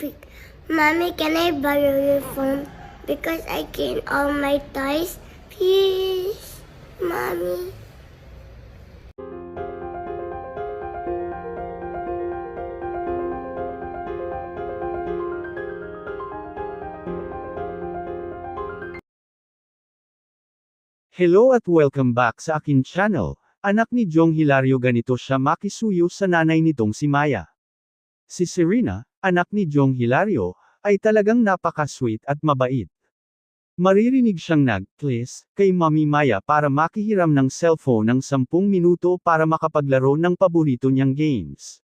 Be- Mommy, can I borrow your phone? Because I can all my toys. Please, Mommy. Hello at welcome back sa akin channel. Anak ni Jong Hilario ganito siya makisuyo sa nanay nitong si Maya. Si Serena, anak ni Jong Hilario, ay talagang napaka-sweet at mabait. Maririnig siyang nag-please kay Mami Maya para makihiram ng cellphone ng 10 minuto para makapaglaro ng paborito niyang games.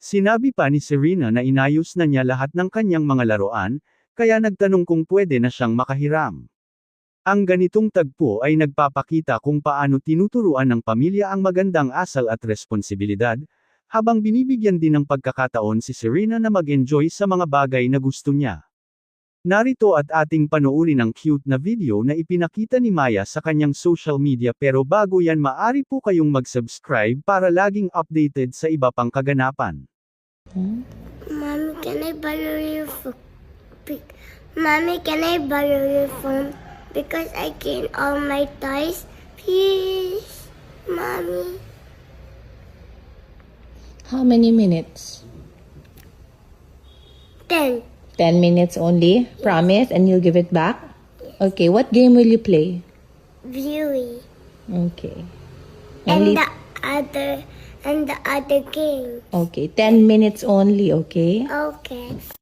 Sinabi pa ni Serena na inayos na niya lahat ng kanyang mga laruan, kaya nagtanong kung pwede na siyang makahiram. Ang ganitong tagpo ay nagpapakita kung paano tinuturuan ng pamilya ang magandang asal at responsibilidad, habang binibigyan din ng pagkakataon si Serena na mag-enjoy sa mga bagay na gusto niya. Narito at ating panoorin ang cute na video na ipinakita ni Maya sa kanyang social media pero bago yan maari po kayong mag-subscribe para laging updated sa iba pang kaganapan. Mommy, can I borrow your phone? Mommy, can I borrow your phone? Because I can all my toys. Please, Mommy. How many minutes? Ten. 10 minutes only. Promise? And you'll give it back? Okay, what game will you play? Viewing. Okay. And the other, and the other game. okay, 10 minutes only, okay? Okay.